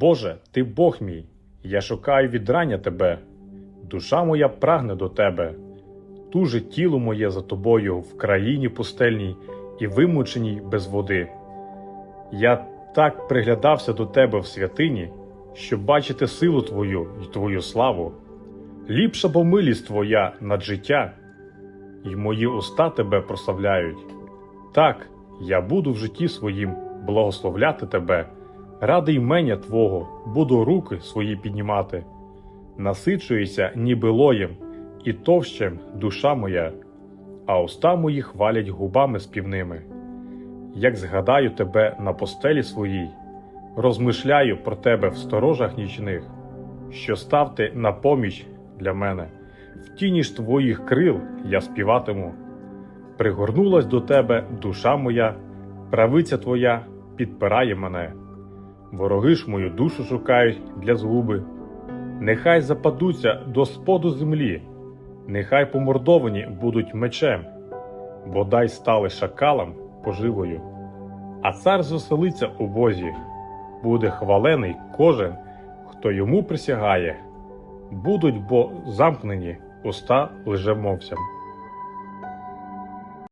Боже, ти Бог мій, я шукаю відрання тебе, душа моя прагне до тебе, туже тіло моє за тобою в країні пустельній і вимученій без води. Я так приглядався до тебе в святині, щоб бачити силу твою і твою славу. Ліпша бо милість твоя над життя, і мої уста тебе прославляють. Так, я буду в житті своїм благословляти тебе, ради ймення Твого буду руки свої піднімати. Насичуюся ніби лоєм, і товщем душа моя, а уста мої хвалять губами співними. Як згадаю тебе на постелі своїй, розмишляю про тебе в сторожах нічних, що став ти на поміч для мене, в тіні ж твоїх крил я співатиму. Пригорнулась до тебе душа моя, правиця твоя підпирає мене. Вороги ж мою душу шукають для згуби. Нехай западуться до споду землі, нехай помордовані будуть мечем, бодай стали шакалам поживою. А цар звеселиться у Бозі, буде хвалений кожен, хто йому присягає, будуть бо замкнені уста лжемовцям.